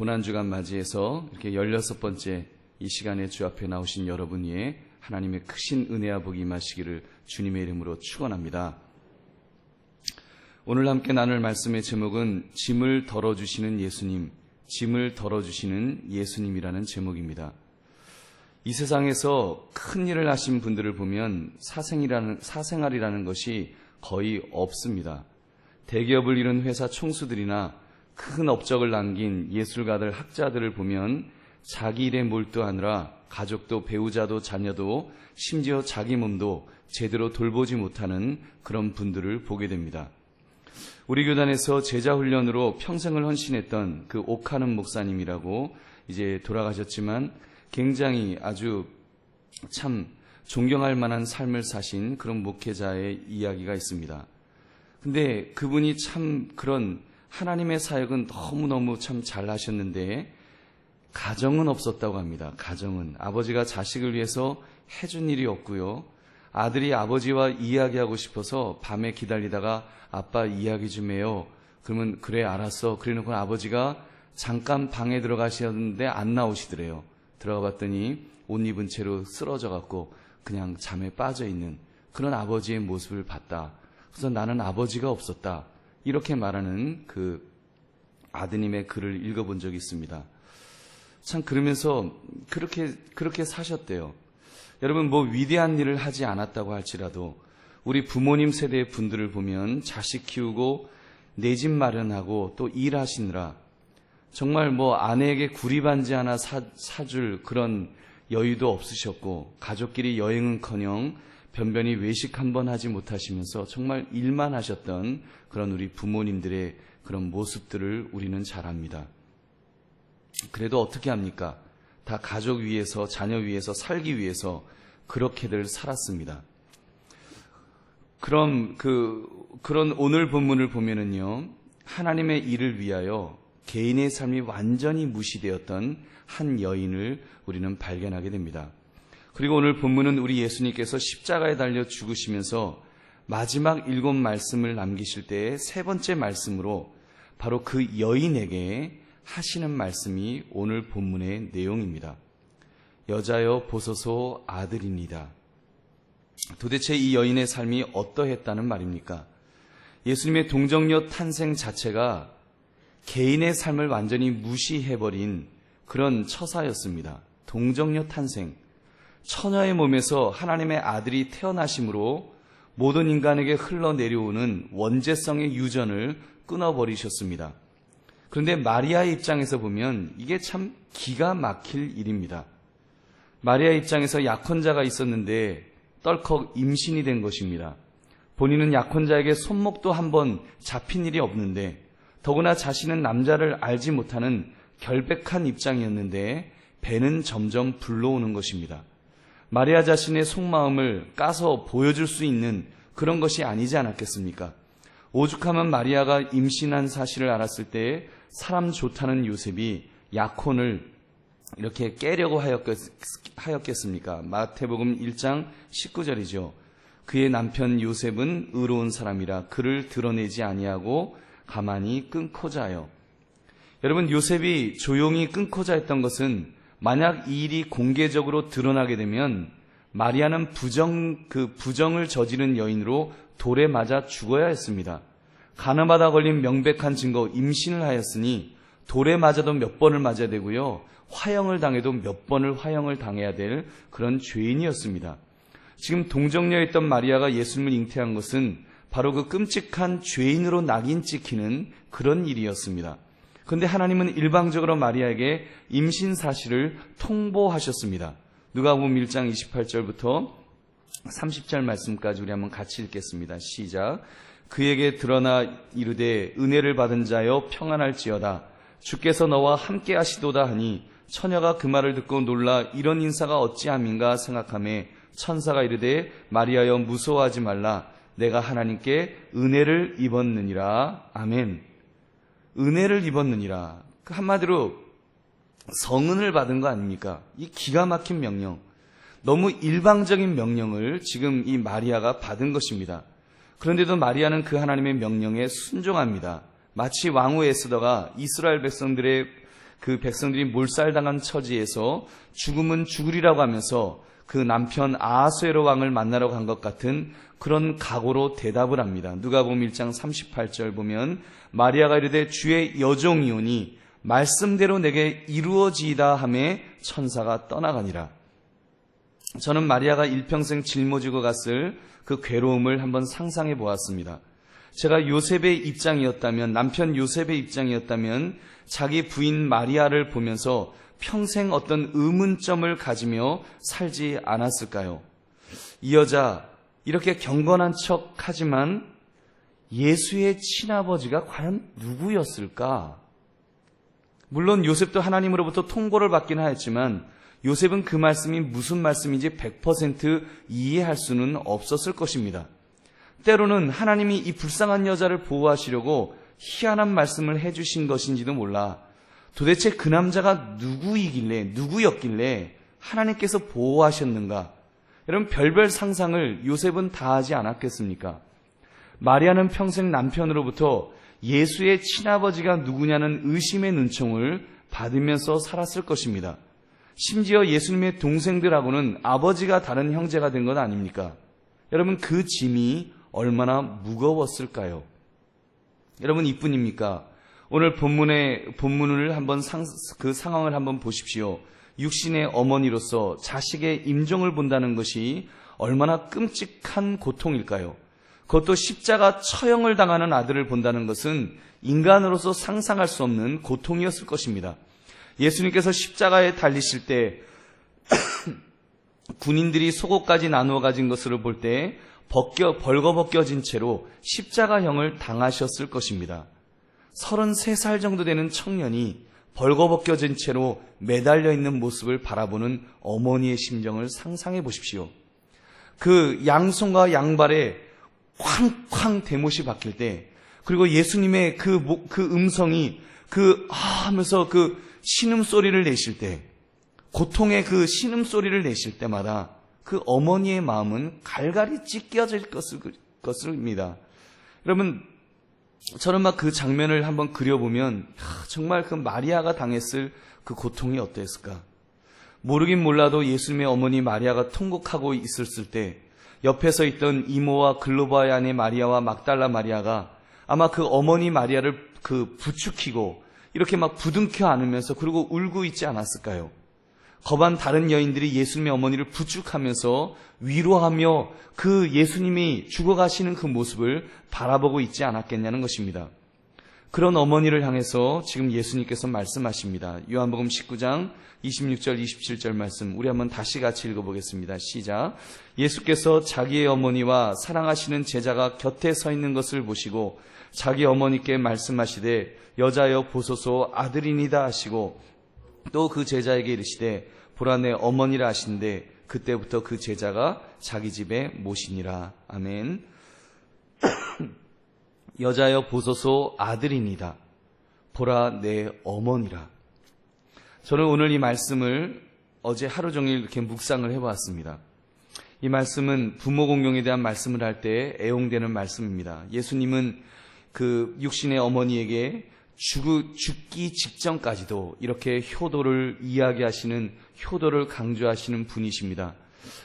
고난주간 맞이해서 이렇게 16번째 이 시간에 주 앞에 나오신 여러분 위에 하나님의 크신 은혜와 복이 임하시기를 주님의 이름으로 축원합니다. 오늘 함께 나눌 말씀의 제목은 짐을 덜어주시는 예수님, 짐을 덜어주시는 예수님이라는 제목입니다. 이 세상에서 큰 일을 하신 분들을 보면 사생이라는, 사생활이라는 것이 거의 없습니다. 대기업을 이룬 회사 총수들이나 큰 업적을 남긴 예술가들, 학자들을 보면 자기 일에 몰두하느라 가족도 배우자도 자녀도 심지어 자기 몸도 제대로 돌보지 못하는 그런 분들을 보게 됩니다. 우리 교단에서 제자 훈련으로 평생을 헌신했던 그 옥하는 목사님이라고 이제 돌아가셨지만 굉장히 아주 참 존경할 만한 삶을 사신 그런 목회자의 이야기가 있습니다. 근데 그분이 참 그런 하나님의 사역은 너무너무 참 잘하셨는데 가정은 없었다고 합니다. 가정은 아버지가 자식을 위해서 해준 일이 없고요. 아들이 아버지와 이야기하고 싶어서 밤에 기다리다가 아빠 이야기 좀 해요. 그러면 그래 알았어. 그래놓고 아버지가 잠깐 방에 들어가셨는데 안 나오시더래요. 들어가 봤더니 옷 입은 채로 쓰러져 갖고 그냥 잠에 빠져 있는 그런 아버지의 모습을 봤다. 그래서 나는 아버지가 없었다. 이렇게 말하는 그 아드님의 글을 읽어본 적이 있습니다. 참 그러면서 그렇게 그렇게 사셨대요. 여러분 뭐 위대한 일을 하지 않았다고 할지라도 우리 부모님 세대의 분들을 보면 자식 키우고 내 집 마련하고 또 일하시느라 정말 뭐 아내에게 구리반지 하나 사, 사줄 그런 여유도 없으셨고 가족끼리 여행은커녕 변변히 외식 한 번 하지 못하시면서 정말 일만 하셨던 그런 우리 부모님들의 그런 모습들을 우리는 잘 압니다. 그래도 어떻게 합니까? 다 가족 위해서, 자녀 위해서, 살기 위해서 그렇게들 살았습니다. 그럼 그, 그런 오늘 본문을 보면은요, 하나님의 일을 위하여 개인의 삶이 완전히 무시되었던 한 여인을 우리는 발견하게 됩니다. 그리고 오늘 본문은 우리 예수님께서 십자가에 달려 죽으시면서 마지막 일곱 말씀을 남기실 때의 세 번째 말씀으로 바로 그 여인에게 하시는 말씀이 오늘 본문의 내용입니다. 여자여 보소서 아들입니다. 도대체 이 여인의 삶이 어떠했다는 말입니까? 예수님의 동정녀 탄생 자체가 개인의 삶을 완전히 무시해버린 그런 처사였습니다. 동정녀 탄생. 처녀의 몸에서 하나님의 아들이 태어나심으로 모든 인간에게 흘러내려오는 원죄성의 유전을 끊어버리셨습니다. 그런데 마리아의 입장에서 보면 이게 참 기가 막힐 일입니다. 마리아 입장에서 약혼자가 있었는데 떨컥 임신이 된 것입니다. 본인은 약혼자에게 손목도 한번 잡힌 일이 없는데 더구나 자신은 남자를 알지 못하는 결백한 입장이었는데 배는 점점 불러오는 것입니다. 마리아 자신의 속마음을 까서 보여줄 수 있는 그런 것이 아니지 않았겠습니까? 오죽하면 마리아가 임신한 사실을 알았을 때 사람 좋다는 요셉이 약혼을 이렇게 깨려고 하였겠, 습니까 마태복음 1장 19절이죠. 그의 남편 요셉은 의로운 사람이라 그를 드러내지 아니하고 가만히 끊고자 하여. 여러분 요셉이 조용히 끊고자 했던 것은 만약 이 일이 공개적으로 드러나게 되면 마리아는 부정 그 부정을 저지른 여인으로 돌에 맞아 죽어야 했습니다. 가늠하다 걸린 명백한 증거 임신을 하였으니 돌에 맞아도 몇 번을 맞아야 되고요. 화형을 당해도 몇 번을 화형을 당해야 될 그런 죄인이었습니다. 지금 동정녀였던 마리아가 예수님을 잉태한 것은 바로 그 끔찍한 죄인으로 낙인 찍히는 그런 일이었습니다. 그런데 하나님은 일방적으로 마리아에게 임신 사실을 통보하셨습니다. 누가복음 1장 28절부터 30절 말씀까지 우리 한번 같이 읽겠습니다. 시작. 그에게 드러나 이르되 은혜를 받은 자여 평안할지어다. 주께서 너와 함께 하시도다 하니 처녀가 그 말을 듣고 놀라 이런 인사가 어찌함인가 생각함에 천사가 이르되 마리아여 무서워하지 말라 내가 하나님께 은혜를 입었느니라 아멘 은혜를 입었느니라. 그 한마디로 성은을 받은 거 아닙니까? 이 기가 막힌 명령 너무 일방적인 명령을 지금 이 마리아가 받은 것입니다. 그런데도 마리아는 그 하나님의 명령에 순종합니다. 마치 왕후 에스더가 이스라엘 백성들의 그 백성들이 몰살당한 처지에서 죽음은 죽으리라고 하면서 그 남편 아하수에로 왕을 만나러 간 것 같은 그런 각오로 대답을 합니다. 누가복음 1장 38절 보면 마리아가 이르되 주의 여종이오니 말씀대로 내게 이루어지이다 함에 천사가 떠나가니라. 저는 마리아가 일평생 짊어지고 갔을 그 괴로움을 한번 상상해 보았습니다. 제가 요셉의 입장이었다면, 남편 요셉의 입장이었다면, 자기 부인 마리아를 보면서 평생 어떤 의문점을 가지며 살지 않았을까요? 이 여자, 이렇게 경건한 척 하지만 예수의 친아버지가 과연 누구였을까? 물론 요셉도 하나님으로부터 통보를 받긴 하였지만 요셉은 그 말씀이 무슨 말씀인지 100% 이해할 수는 없었을 것입니다. 때로는 하나님이 이 불쌍한 여자를 보호하시려고 희한한 말씀을 해주신 것인지도 몰라. 도대체 그 남자가 누구이길래, 누구였길래 하나님께서 보호하셨는가? 여러분, 별별 상상을 요셉은 다 하지 않았겠습니까? 마리아는 평생 남편으로부터 예수의 친아버지가 누구냐는 의심의 눈총을 받으면서 살았을 것입니다. 심지어 예수님의 동생들하고는 아버지가 다른 형제가 된 것 아닙니까? 여러분, 그 짐이 얼마나 무거웠을까요? 여러분, 이뿐입니까? 오늘 본문의, 본문을 한번 상, 그 상황을 한번 보십시오. 육신의 어머니로서 자식의 임종을 본다는 것이 얼마나 끔찍한 고통일까요? 그것도 십자가 처형을 당하는 아들을 본다는 것은 인간으로서 상상할 수 없는 고통이었을 것입니다. 예수님께서 십자가에 달리실 때 군인들이 속옷까지 나누어 가진 것을 볼 때 벗겨 벌거벗겨진 채로 십자가형을 당하셨을 것입니다. 33살 정도 되는 청년이 벌거벗겨진 채로 매달려 있는 모습을 바라보는 어머니의 심정을 상상해 보십시오. 그 양손과 양발에 쾅쾅 대못이 박힐 때, 그리고 예수님의 그, 목, 그 음성이 그, 아 하면서 그 신음소리를 내실 때, 고통의 그 신음소리를 내실 때마다 그 어머니의 마음은 갈갈이 찢겨질 것을, 것입니다. 여러분, 저는 막 그 장면을 한번 그려보면, 정말 그 마리아가 당했을 그 고통이 어땠을까? 모르긴 몰라도 예수님의 어머니 마리아가 통곡하고 있었을 때, 옆에서 있던 이모와 글로바의 아내 마리아와 막달라 마리아가 아마 그 어머니 마리아를 그 부축히고 이렇게 막 부둥켜 안으면서 그리고 울고 있지 않았을까요? 거반 다른 여인들이 예수님의 어머니를 부축하면서 위로하며 그 예수님이 죽어가시는 그 모습을 바라보고 있지 않았겠냐는 것입니다. 그런 어머니를 향해서 지금 예수님께서 말씀하십니다. 요한복음 19장 26절 27절 말씀 우리 한번 다시 같이 읽어보겠습니다. 시작. 예수께서 자기의 어머니와 사랑하시는 제자가 곁에 서 있는 것을 보시고 자기 어머니께 말씀하시되 여자여 보소서 아들이니다 하시고 또 그 제자에게 이르시되 보라 내 어머니라 하신데 그때부터 그 제자가 자기 집에 모시니라. 아멘. 여자여 보소서 아들이니다. 보라 내 어머니라. 저는 오늘 이 말씀을 어제 하루 종일 이렇게 묵상을 해보았습니다. 이 말씀은 부모 공경에 대한 말씀을 할 때 애용되는 말씀입니다. 예수님은 그 육신의 어머니에게 죽, 죽기 직전까지도 이렇게 효도를 이야기하시는 효도를 강조하시는 분이십니다.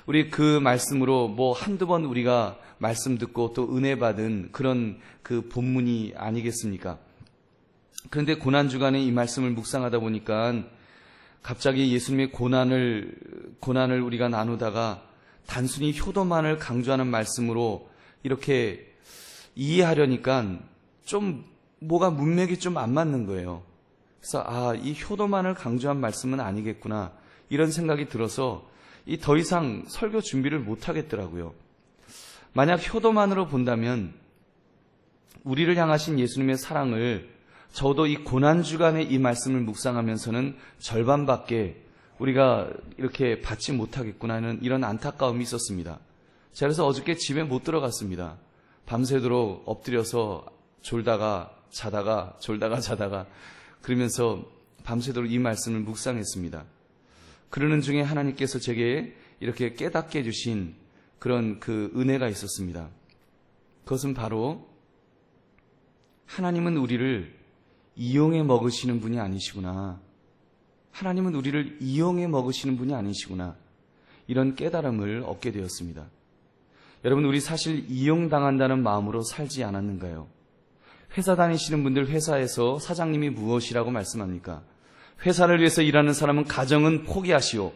우리 그 말씀으로 뭐 한두 번 우리가 말씀 듣고 또 은혜 받은 그런 그 본문이 아니겠습니까? 그런데 고난주간에 이 말씀을 묵상하다 보니까 갑자기 예수님의 고난을, 고난을 우리가 나누다가 단순히 효도만을 강조하는 말씀으로 이렇게 이해하려니까 좀 뭐가 문맥이 좀 안 맞는 거예요. 그래서 아, 이 효도만을 강조한 말씀은 아니겠구나. 이런 생각이 들어서 이 더 이상 설교 준비를 못 하겠더라고요. 만약 효도만으로 본다면 우리를 향하신 예수님의 사랑을 저도 이 고난 주간에 이 말씀을 묵상하면서는 절반밖에 우리가 이렇게 받지 못하겠구나 하는 이런 안타까움이 있었습니다. 자, 그래서 어저께 집에 못 들어갔습니다. 밤새도록 엎드려서 졸다가 자다가 졸다가 자다가 그러면서 밤새도록 이 말씀을 묵상했습니다. 그러는 중에 하나님께서 제게 이렇게 깨닫게 해주신 그런 그 은혜가 있었습니다. 그것은 바로 하나님은 우리를 이용해 먹으시는 분이 아니시구나. 하나님은 우리를 이용해 먹으시는 분이 아니시구나. 이런 깨달음을 얻게 되었습니다. 여러분, 우리 사실 이용당한다는 마음으로 살지 않았는가요? 회사 다니시는 분들 회사에서 사장님이 무엇이라고 말씀합니까? 회사를 위해서 일하는 사람은 가정은 포기하시오.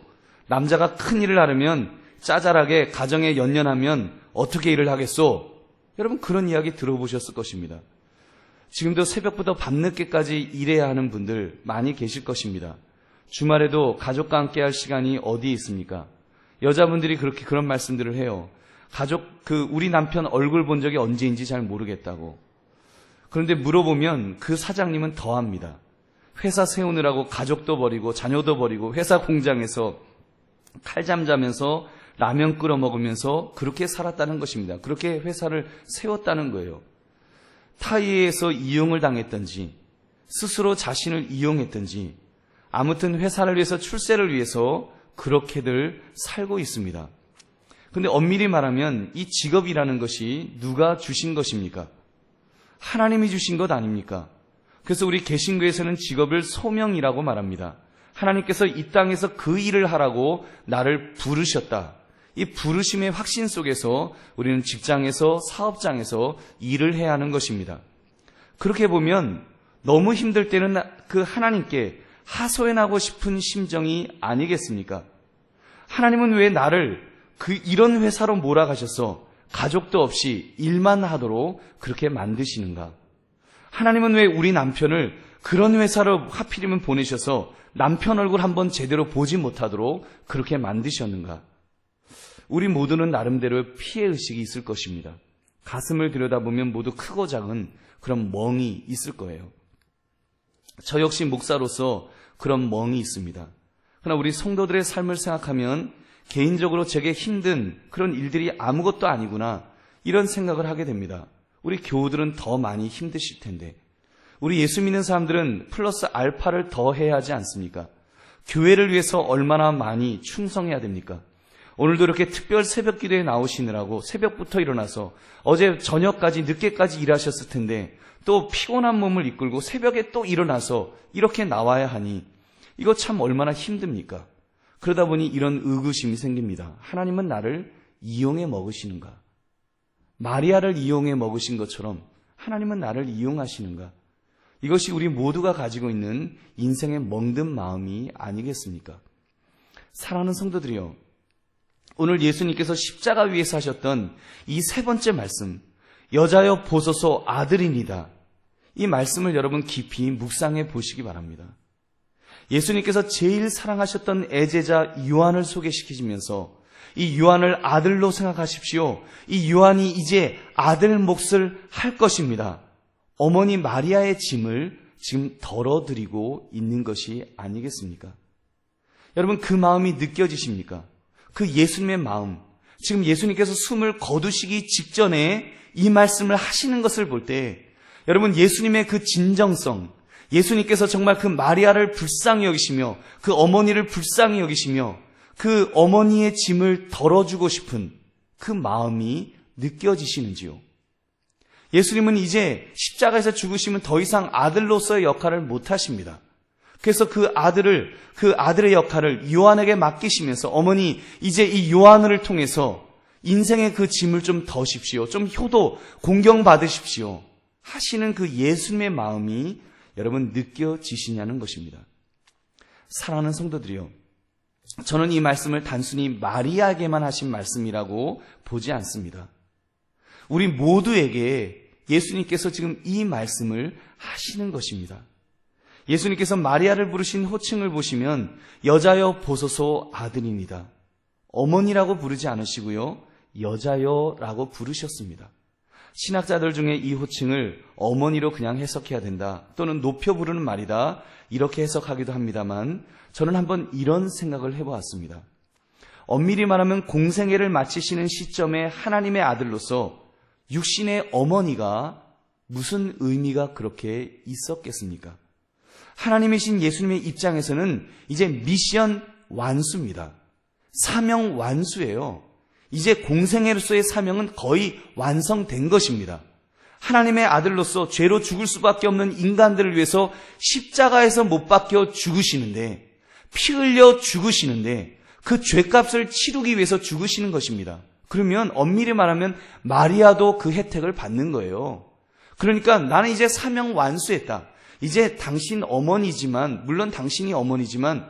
남자가 큰 일을 하려면 짜잘하게 가정에 연연하면 어떻게 일을 하겠소? 여러분 그런 이야기 들어보셨을 것입니다. 지금도 새벽부터 밤늦게까지 일해야 하는 분들 많이 계실 것입니다. 주말에도 가족과 함께 할 시간이 어디 있습니까? 여자분들이 그렇게 그런 말씀들을 해요. 가족, 그, 우리 남편 얼굴 본 적이 언제인지 잘 모르겠다고. 그런데 물어보면 그 사장님은 더 합니다. 회사 세우느라고 가족도 버리고 자녀도 버리고 회사 공장에서 칼잠 자면서 라면 끓여 먹으면서 그렇게 살았다는 것입니다. 그렇게 회사를 세웠다는 거예요. 타이에서 이용을 당했던지 스스로 자신을 이용했던지 아무튼 회사를 위해서 출세를 위해서 그렇게들 살고 있습니다. 근데 엄밀히 말하면 이 직업이라는 것이 누가 주신 것입니까? 하나님이 주신 것 아닙니까? 그래서 우리 개신교에서는 직업을 소명이라고 말합니다. 하나님께서 이 땅에서 그 일을 하라고 나를 부르셨다. 이 부르심의 확신 속에서 우리는 직장에서 사업장에서 일을 해야 하는 것입니다. 그렇게 보면 너무 힘들 때는 그 하나님께 하소연하고 싶은 심정이 아니겠습니까? 하나님은 왜 나를 그 이런 회사로 몰아가셔서 가족도 없이 일만 하도록 그렇게 만드시는가? 하나님은 왜 우리 남편을 그런 회사로 하필이면 보내셔서 남편 얼굴 한번 제대로 보지 못하도록 그렇게 만드셨는가? 우리 모두는 나름대로 피해 의식이 있을 것입니다. 가슴을 들여다보면 모두 크고 작은 그런 멍이 있을 거예요. 저 역시 목사로서 그런 멍이 있습니다. 그러나 우리 성도들의 삶을 생각하면 개인적으로 제게 힘든 그런 일들이 아무것도 아니구나 이런 생각을 하게 됩니다. 우리 교우들은 더 많이 힘드실 텐데 우리 예수 믿는 사람들은 플러스 알파를 더 해야 하지 않습니까? 교회를 위해서 얼마나 많이 충성해야 됩니까? 오늘도 이렇게 특별 새벽 기도에 나오시느라고 새벽부터 일어나서 어제 저녁까지 늦게까지 일하셨을 텐데 또 피곤한 몸을 이끌고 새벽에 또 일어나서 이렇게 나와야 하니 이거 참 얼마나 힘듭니까? 그러다 보니 이런 의구심이 생깁니다. 하나님은 나를 이용해 먹으시는가? 마리아를 이용해 먹으신 것처럼 하나님은 나를 이용하시는가? 이것이 우리 모두가 가지고 있는 인생의 멍든 마음이 아니겠습니까? 사랑하는 성도들이요. 오늘 예수님께서 십자가 위에서 하셨던 이 세 번째 말씀, 여자여 보소서 아들이니다. 이 말씀을 여러분 깊이 묵상해 보시기 바랍니다. 예수님께서 제일 사랑하셨던 애제자 요한을 소개시키시면서 이 요한을 아들로 생각하십시오. 이 요한이 이제 아들 몫을 할 것입니다. 어머니 마리아의 짐을 지금 덜어드리고 있는 것이 아니겠습니까? 여러분 그 마음이 느껴지십니까? 그 예수님의 마음. 지금 예수님께서 숨을 거두시기 직전에 이 말씀을 하시는 것을 볼 때 여러분 예수님의 그 진정성, 예수님께서 정말 그 마리아를 불쌍히 여기시며 그 어머니를 불쌍히 여기시며 그 어머니의 짐을 덜어주고 싶은 그 마음이 느껴지시는지요? 예수님은 이제 십자가에서 죽으시면 더 이상 아들로서의 역할을 못 하십니다. 그래서 그 아들을, 그 아들의 역할을 요한에게 맡기시면서 어머니, 이제 이 요한을 통해서 인생의 그 짐을 좀 더십시오. 좀 효도, 공경 받으십시오. 하시는 그 예수님의 마음이 여러분 느껴지시냐는 것입니다. 사랑하는 성도들이요. 저는 이 말씀을 단순히 마리아에게만 하신 말씀이라고 보지 않습니다. 우리 모두에게 예수님께서 지금 이 말씀을 하시는 것입니다. 예수님께서 마리아를 부르신 호칭을 보시면 여자여 보소서 아들입니다. 어머니라고 부르지 않으시고요. 여자여라고 부르셨습니다. 신학자들 중에 이 호칭을 어머니로 그냥 해석해야 된다. 또는 높여 부르는 말이다. 이렇게 해석하기도 합니다만 저는 한번 이런 생각을 해보았습니다. 엄밀히 말하면 공생애를 마치시는 시점에 하나님의 아들로서 육신의 어머니가 무슨 의미가 그렇게 있었겠습니까? 하나님이신 예수님의 입장에서는 이제 미션 완수입니다. 사명 완수예요. 이제 공생애로서의 사명은 거의 완성된 것입니다. 하나님의 아들로서 죄로 죽을 수밖에 없는 인간들을 위해서 십자가에서 못 박혀 죽으시는데 피 흘려 죽으시는데 그 죄값을 치르기 위해서 죽으시는 것입니다. 그러면 엄밀히 말하면 마리아도 그 혜택을 받는 거예요. 그러니까 나는 이제 사명 완수했다. 이제 당신 어머니지만, 물론 당신이 어머니지만,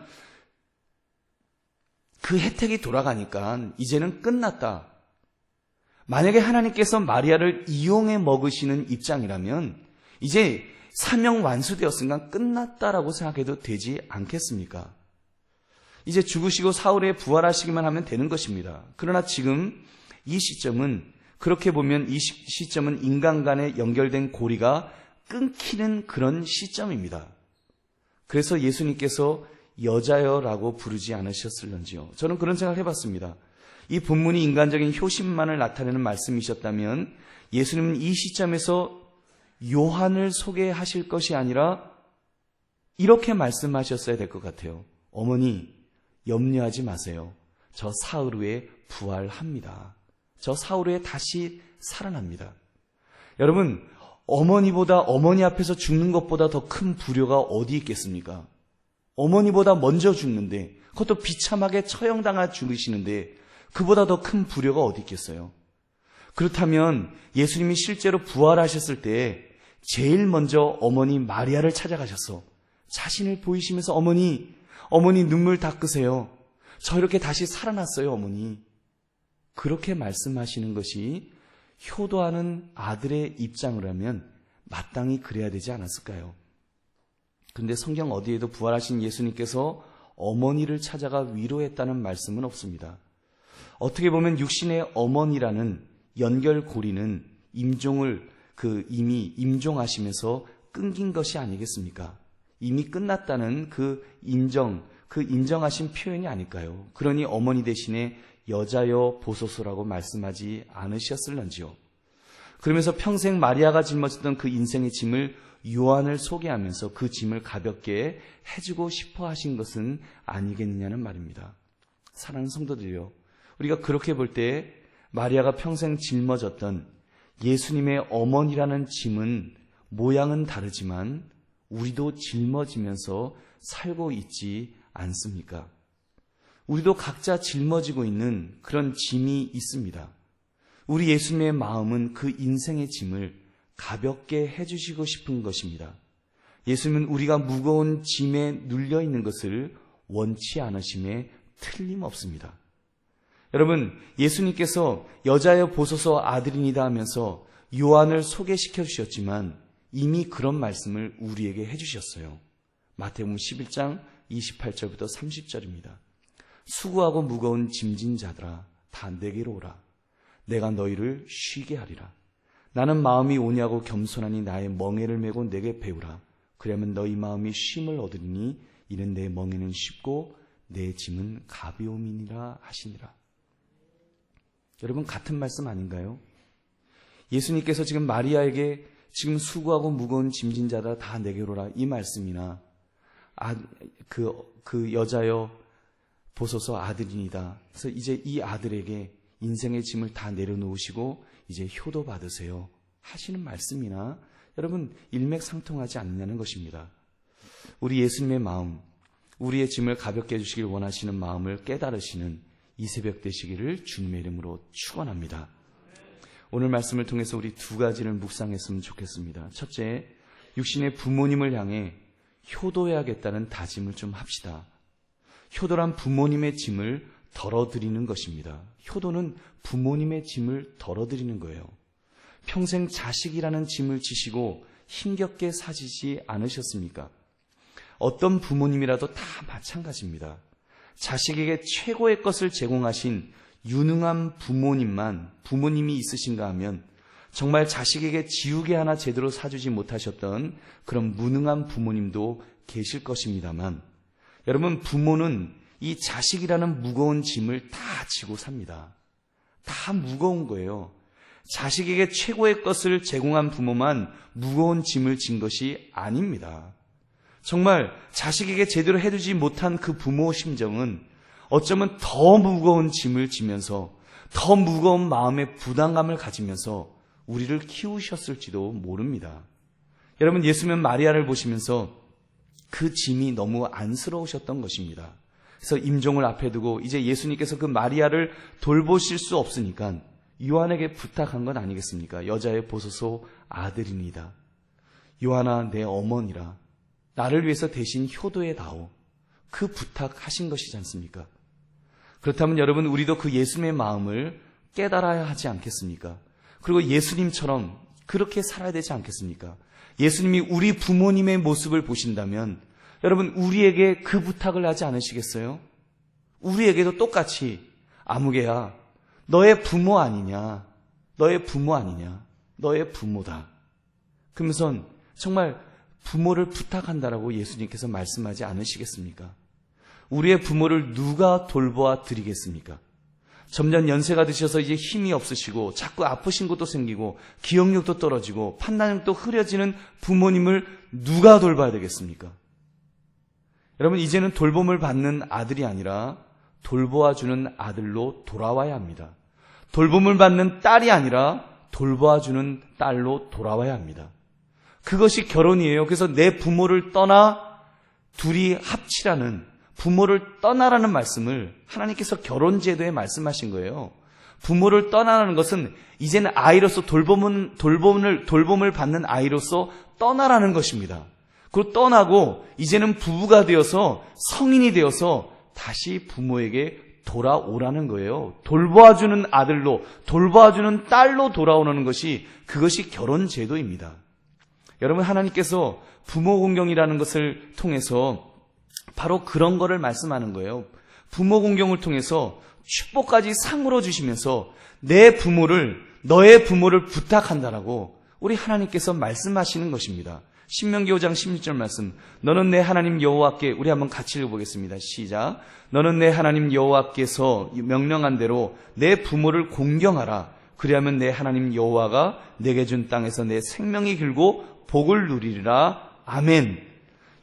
그 혜택이 돌아가니까 이제는 끝났다. 만약에 하나님께서 마리아를 이용해 먹으시는 입장이라면 이제 사명 완수되었으니까 끝났다라고 생각해도 되지 않겠습니까? 이제 죽으시고 사울에 부활하시기만 하면 되는 것입니다. 그러나 지금 이 시점은 그렇게 보면 이 시점은 인간 간에 연결된 고리가 끊기는 그런 시점입니다. 그래서 예수님께서 여자여라고 부르지 않으셨을런지요. 저는 그런 생각을 해봤습니다. 이 본문이 인간적인 효심만을 나타내는 말씀이셨다면 예수님은 이 시점에서 요한을 소개하실 것이 아니라 이렇게 말씀하셨어야 될 것 같아요. 어머니, 염려하지 마세요. 저 사흘 후에 부활합니다. 저 사흘 후에 다시 살아납니다. 여러분, 어머니보다 어머니 앞에서 죽는 것보다 더 큰 불효가 어디 있겠습니까? 어머니보다 먼저 죽는데, 그것도 비참하게 처형당하 죽으시는데, 그보다 더 큰 불효가 어디 있겠어요? 그렇다면 예수님이 실제로 부활하셨을 때 제일 먼저 어머니 마리아를 찾아가셨어. 자신을 보이시면서 어머니, 어머니 눈물 닦으세요. 저 이렇게 다시 살아났어요, 어머니. 그렇게 말씀하시는 것이 효도하는 아들의 입장이라면 마땅히 그래야 되지 않았을까요? 근데 성경 어디에도 부활하신 예수님께서 어머니를 찾아가 위로했다는 말씀은 없습니다. 어떻게 보면 육신의 어머니라는 연결고리는 임종을 그 이미 임종하시면서 끊긴 것이 아니겠습니까? 이미 끝났다는 그 인정, 그 인정하신 표현이 아닐까요? 그러니 어머니 대신에 여자여 보소서라고 말씀하지 않으셨을런지요. 그러면서 평생 마리아가 짊어졌던 그 인생의 짐을 요한을 소개하면서 그 짐을 가볍게 해주고 싶어 하신 것은 아니겠느냐는 말입니다. 사랑하는 성도들이요. 우리가 그렇게 볼 때 마리아가 평생 짊어졌던 예수님의 어머니라는 짐은 모양은 다르지만 우리도 짊어지면서 살고 있지 않습니까? 우리도 각자 짊어지고 있는 그런 짐이 있습니다. 우리 예수님의 마음은 그 인생의 짐을 가볍게 해주시고 싶은 것입니다. 예수님은 우리가 무거운 짐에 눌려 있는 것을 원치 않으심에 틀림없습니다. 여러분, 예수님께서 여자여 보소서 아들이니다 하면서 요한을 소개시켜 주셨지만 이미 그런 말씀을 우리에게 해주셨어요. 마태복음 11장 28절부터 30절입니다. 수고하고 무거운 짐진 자들아 다 내게로 오라. 내가 너희를 쉬게 하리라. 나는 마음이 오냐고 겸손하니 나의 멍에를 메고 내게 배우라. 그러면 너희 마음이 쉼을 얻으리니 이는 내 멍에는 쉽고 내 짐은 가벼움이니라 하시니라. 여러분 같은 말씀 아닌가요? 예수님께서 지금 마리아에게 지금 수고하고 무거운 짐진 자다 다 내게로 라 이 말씀이나 아, 그, 그 여자여 보소서 아들이니다. 그래서 이제 이 아들에게 인생의 짐을 다 내려놓으시고 이제 효도 받으세요. 하시는 말씀이나 여러분 일맥상통하지 않느냐는 것입니다. 우리 예수님의 마음, 우리의 짐을 가볍게 해주시길 원하시는 마음을 깨달으시는 이 새벽 되시기를 주님의 이름으로 축원합니다. 오늘 말씀을 통해서 우리 두 가지를 묵상했으면 좋겠습니다. 첫째, 육신의 부모님을 향해 효도해야겠다는 다짐을 좀 합시다. 효도란 부모님의 짐을 덜어드리는 것입니다. 효도는 부모님의 짐을 덜어드리는 거예요. 평생 자식이라는 짐을 지시고 힘겹게 사지지 않으셨습니까? 어떤 부모님이라도 다 마찬가지입니다. 자식에게 최고의 것을 제공하신 유능한 부모님만 부모님이 있으신가 하면 정말 자식에게 지우개 하나 제대로 사주지 못하셨던 그런 무능한 부모님도 계실 것입니다만 여러분 부모는 이 자식이라는 무거운 짐을 다 지고 삽니다. 다 무거운 거예요. 자식에게 최고의 것을 제공한 부모만 무거운 짐을 진 것이 아닙니다. 정말 자식에게 제대로 해주지 못한 그 부모 심정은 어쩌면 더 무거운 짐을 지면서 더 무거운 마음의 부담감을 가지면서 우리를 키우셨을지도 모릅니다. 여러분 예수님 마리아를 보시면서 그 짐이 너무 안쓰러우셨던 것입니다. 그래서 임종을 앞에 두고 이제 예수님께서 그 마리아를 돌보실 수 없으니까 요한에게 부탁한 건 아니겠습니까? 여자의 보소서 아들이니다. 요한아 내 어머니라. 나를 위해서 대신 효도에 나오. 그 부탁하신 것이지 않습니까? 그렇다면 여러분 우리도 그 예수님의 마음을 깨달아야 하지 않겠습니까? 그리고 예수님처럼 그렇게 살아야 되지 않겠습니까? 예수님이 우리 부모님의 모습을 보신다면 여러분 우리에게 그 부탁을 하지 않으시겠어요? 우리에게도 똑같이 아무개야 너의 부모 아니냐? 너의 부모 아니냐? 너의 부모다. 그러면서 정말 부모를 부탁한다라고 예수님께서 말씀하지 않으시겠습니까? 우리의 부모를 누가 돌보아 드리겠습니까? 점점 연세가 드셔서 이제 힘이 없으시고 자꾸 아프신 것도 생기고 기억력도 떨어지고 판단력도 흐려지는 부모님을 누가 돌봐야 되겠습니까? 여러분 이제는 돌봄을 받는 아들이 아니라 돌보아주는 아들로 돌아와야 합니다. 돌봄을 받는 딸이 아니라 돌보아주는 딸로 돌아와야 합니다. 그것이 결혼이에요. 그래서 내 부모를 떠나 둘이 합치라는 부모를 떠나라는 말씀을 하나님께서 결혼 제도에 말씀하신 거예요. 부모를 떠나라는 것은 이제는 아이로서 돌봄은 돌봄을 돌봄을 받는 아이로서 떠나라는 것입니다. 그리고 떠나고 이제는 부부가 되어서 성인이 되어서 다시 부모에게 돌아오라는 거예요. 돌보아주는 아들로, 돌보아주는 딸로 돌아오는 것이 그것이 결혼 제도입니다. 여러분, 하나님께서 부모 공경이라는 것을 통해서 바로 그런 거를 말씀하는 거예요. 부모 공경을 통해서 축복까지 상으로 주시면서 내 부모를, 너의 부모를 부탁한다라고 우리 하나님께서 말씀하시는 것입니다. 신명기 5장 16절 말씀. 너는 내 하나님 여호와께 우리 한번 같이 읽어보겠습니다. 시작. 너는 내 하나님 여호와께서 명령한 대로 내 부모를 공경하라. 그리하면 내 하나님 여호와가 내게 준 땅에서 내 생명이 길고 복을 누리리라. 아멘.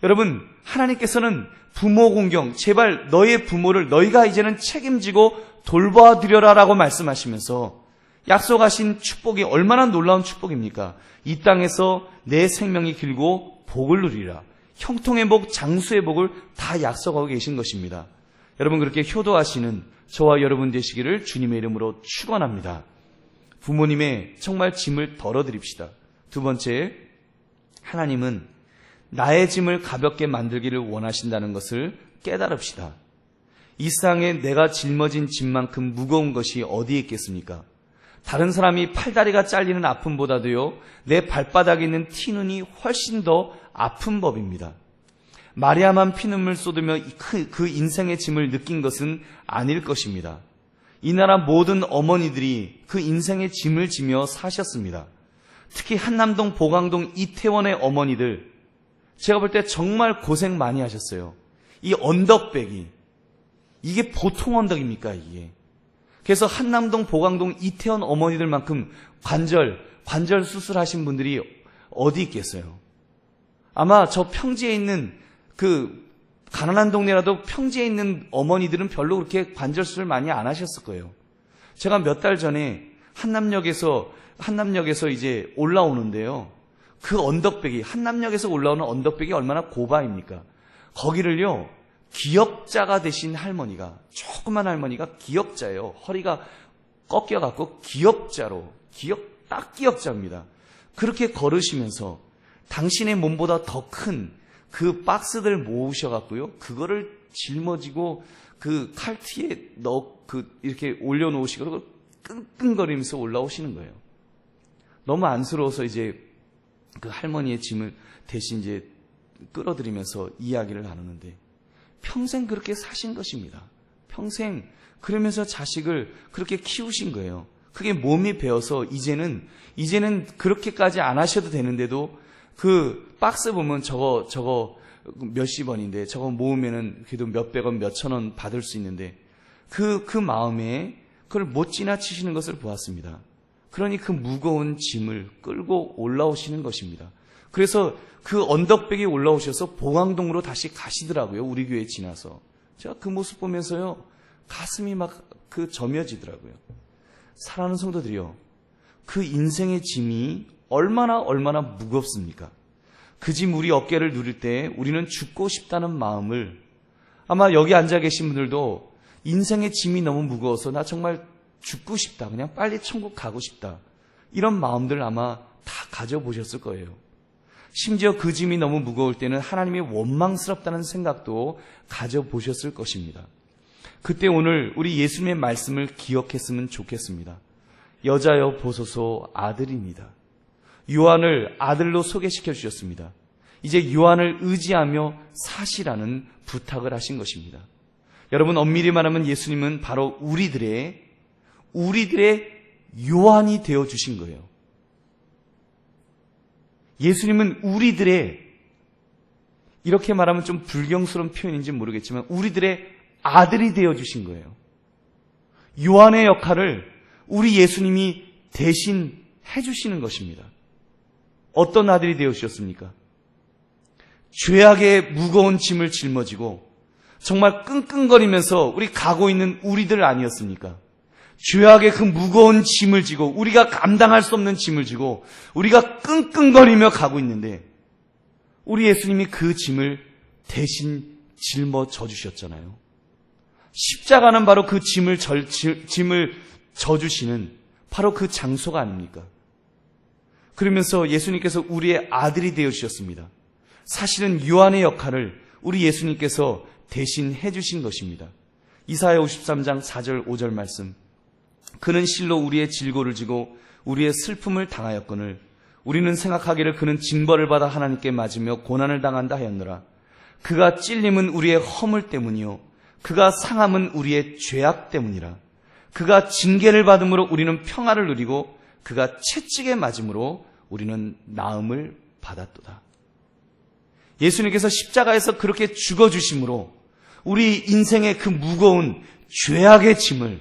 여러분, 하나님께서는 부모 공경, 제발 너의 부모를 너희가 이제는 책임지고 돌봐 드려라라고 말씀하시면서 약속하신 축복이 얼마나 놀라운 축복입니까? 이 땅에서 내 생명이 길고 복을 누리라. 형통의 복, 장수의 복을 다 약속하고 계신 것입니다. 여러분 그렇게 효도하시는 저와 여러분 되시기를 주님의 이름으로 축원합니다. 부모님의 정말 짐을 덜어드립시다. 두 번째, 하나님은 나의 짐을 가볍게 만들기를 원하신다는 것을 깨달읍시다. 이 세상에 내가 짊어진 짐만큼 무거운 것이 어디에 있겠습니까? 다른 사람이 팔다리가 잘리는 아픔보다도요, 내 발바닥에 있는 티눈이 훨씬 더 아픈 법입니다. 마리아만 피눈물 쏟으며 그, 그 인생의 짐을 느낀 것은 아닐 것입니다. 이 나라 모든 어머니들이 그 인생의 짐을 지며 사셨습니다. 특히 한남동 보강동 이태원의 어머니들, 제가 볼 때 정말 고생 많이 하셨어요. 이 언덕배기. 이게 보통 언덕입니까, 이게? 그래서 한남동, 보강동, 이태원 어머니들만큼 관절, 관절 수술하신 분들이 어디 있겠어요? 아마 저 평지에 있는 그 가난한 동네라도 평지에 있는 어머니들은 별로 그렇게 관절 수술 많이 안 하셨을 거예요. 제가 몇 달 전에 한남역에서 한남역에서 이제 올라오는데요. 그 언덕배기 한남역에서 올라오는 언덕배기 얼마나 고바입니까? 거기를요 기역자가 되신 할머니가 조그만 할머니가 기역자예요. 허리가 꺾여 갖고 기역자로 기역 딱 기역자입니다. 그렇게 걸으시면서 당신의 몸보다 더 큰 그 박스들 모으셔 갖고요 그거를 짊어지고 그 칼티에 넣 그 이렇게 올려 놓으시고 그리고 끙끙거리면서 올라오시는 거예요. 너무 안쓰러워서 이제 그 할머니의 짐을 대신 이제 끌어들이면서 이야기를 나누는데 평생 그렇게 사신 것입니다. 평생 그러면서 자식을 그렇게 키우신 거예요. 그게 몸이 배어서 이제는 이제는 그렇게까지 안 하셔도 되는데도 그 박스 보면 저거 저거 몇십 원인데 저거 모으면은 그래도 몇백 원, 몇천 원 받을 수 있는데 그그 마음에 그걸 못 지나치시는 것을 보았습니다. 그러니 그 무거운 짐을 끌고 올라오시는 것입니다. 그래서 그 언덕백에 올라오셔서 보강동으로 다시 가시더라고요. 우리 교회 지나서. 제가 그 모습 보면서요. 가슴이 막 그 점여지더라고요. 사랑하는 성도들이요. 그 인생의 짐이 얼마나 얼마나 무겁습니까? 그 짐 우리 어깨를 누릴 때 우리는 죽고 싶다는 마음을 아마 여기 앉아 계신 분들도 인생의 짐이 너무 무거워서 나 정말 죽고 싶다. 그냥 빨리 천국 가고 싶다. 이런 마음들 아마 다 가져보셨을 거예요. 심지어 그 짐이 너무 무거울 때는 하나님이 원망스럽다는 생각도 가져보셨을 것입니다. 그때 오늘 우리 예수님의 말씀을 기억했으면 좋겠습니다. 여자여 보소서 아들입니다. 요한을 아들로 소개시켜 주셨습니다. 이제 요한을 의지하며 사시라는 부탁을 하신 것입니다. 여러분 엄밀히 말하면 예수님은 바로 우리들의 우리들의 요한이 되어 주신 거예요. 예수님은 우리들의 이렇게 말하면 좀 불경스러운 표현인지 모르겠지만 우리들의 아들이 되어 주신 거예요. 요한의 역할을 우리 예수님이 대신 해 주시는 것입니다. 어떤 아들이 되어 주셨습니까? 죄악의 무거운 짐을 짊어지고 정말 끙끙거리면서 우리 가고 있는 우리들 아니었습니까? 죄악의 그 무거운 짐을 지고 우리가 감당할 수 없는 짐을 지고 우리가 끙끙거리며 가고 있는데 우리 예수님이 그 짐을 대신 짊어져 주셨잖아요. 십자가는 바로 그 짐을 절, 짐을 져주시는 바로 그 장소가 아닙니까? 그러면서 예수님께서 우리의 아들이 되어 주셨습니다. 사실은 요한의 역할을 우리 예수님께서 대신 해주신 것입니다. 이사야 53장 4절 5절 말씀. 그는 실로 우리의 질고를 지고 우리의 슬픔을 당하였거늘 우리는 생각하기를 그는 징벌을 받아 하나님께 맞으며 고난을 당한다 하였느라. 그가 찔림은 우리의 허물 때문이요. 그가 상함은 우리의 죄악 때문이라. 그가 징계를 받음으로 우리는 평화를 누리고 그가 채찍에 맞음으로 우리는 나음을 받았도다. 예수님께서 십자가에서 그렇게 죽어주심으로 우리 인생의 그 무거운 죄악의 짐을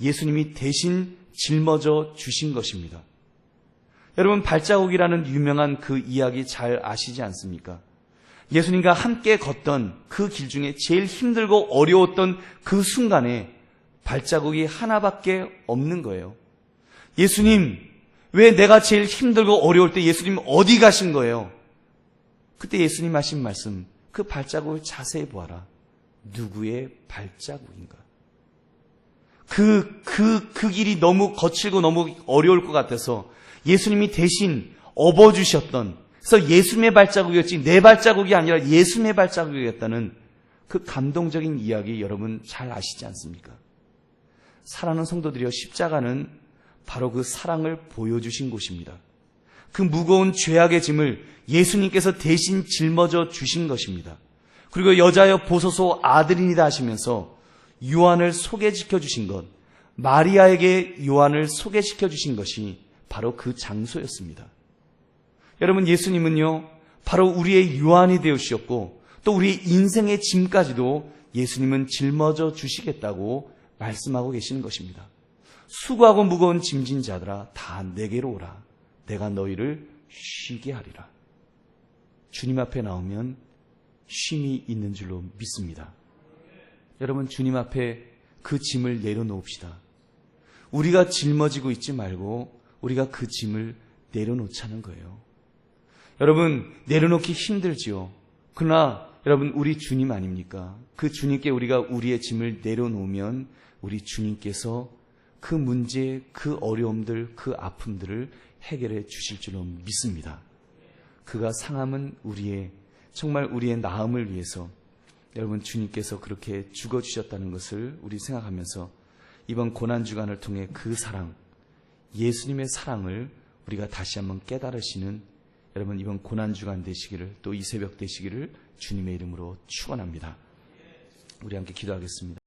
예수님이 대신 짊어져 주신 것입니다. 여러분, 발자국이라는 유명한 그 이야기 잘 아시지 않습니까? 예수님과 함께 걷던 그 길 중에 제일 힘들고 어려웠던 그 순간에 발자국이 하나밖에 없는 거예요. 예수님, 왜 내가 제일 힘들고 어려울 때 예수님 어디 가신 거예요? 그때 예수님 하신 말씀, 그 발자국을 자세히 보아라. 누구의 발자국인가? 그, 그, 그 길이 너무 거칠고 너무 어려울 것 같아서 예수님이 대신 업어주셨던, 그래서 예수님의 발자국이었지 내 발자국이 아니라 예수님의 발자국이었다는 그 감동적인 이야기 여러분 잘 아시지 않습니까? 사랑하는 성도들이여 십자가는 바로 그 사랑을 보여주신 곳입니다. 그 무거운 죄악의 짐을 예수님께서 대신 짊어져 주신 것입니다. 그리고 여자여 보소서 아들이니다 하시면서 요한을 소개시켜 주신 것, 마리아에게 요한을 소개시켜 주신 것이 바로 그 장소였습니다. 여러분 예수님은요, 바로 우리의 요한이 되어 주셨고 또 우리 인생의 짐까지도 예수님은 짊어져 주시겠다고 말씀하고 계시는 것입니다. 수고하고 무거운 짐진 자들아 다 내게로 오라. 내가 너희를 쉬게 하리라. 주님 앞에 나오면 쉼이 있는 줄로 믿습니다. 여러분 주님 앞에 그 짐을 내려놓읍시다. 우리가 짊어지고 있지 말고 우리가 그 짐을 내려놓자는 거예요. 여러분 내려놓기 힘들지요. 그러나 여러분 우리 주님 아닙니까? 그 주님께 우리가 우리의 짐을 내려놓으면 우리 주님께서 그 문제, 그 어려움들, 그 아픔들을 해결해 주실 줄로 믿습니다. 그가 상함은 우리의 정말 우리의 나음을 위해서 여러분 주님께서 그렇게 죽어 주셨다는 것을 우리 생각하면서 이번 고난 주간을 통해 그 사랑 예수님의 사랑을 우리가 다시 한번 깨달으시는 여러분 이번 고난 주간 되시기를 또 이 새벽 되시기를 주님의 이름으로 축원합니다. 우리 함께 기도하겠습니다.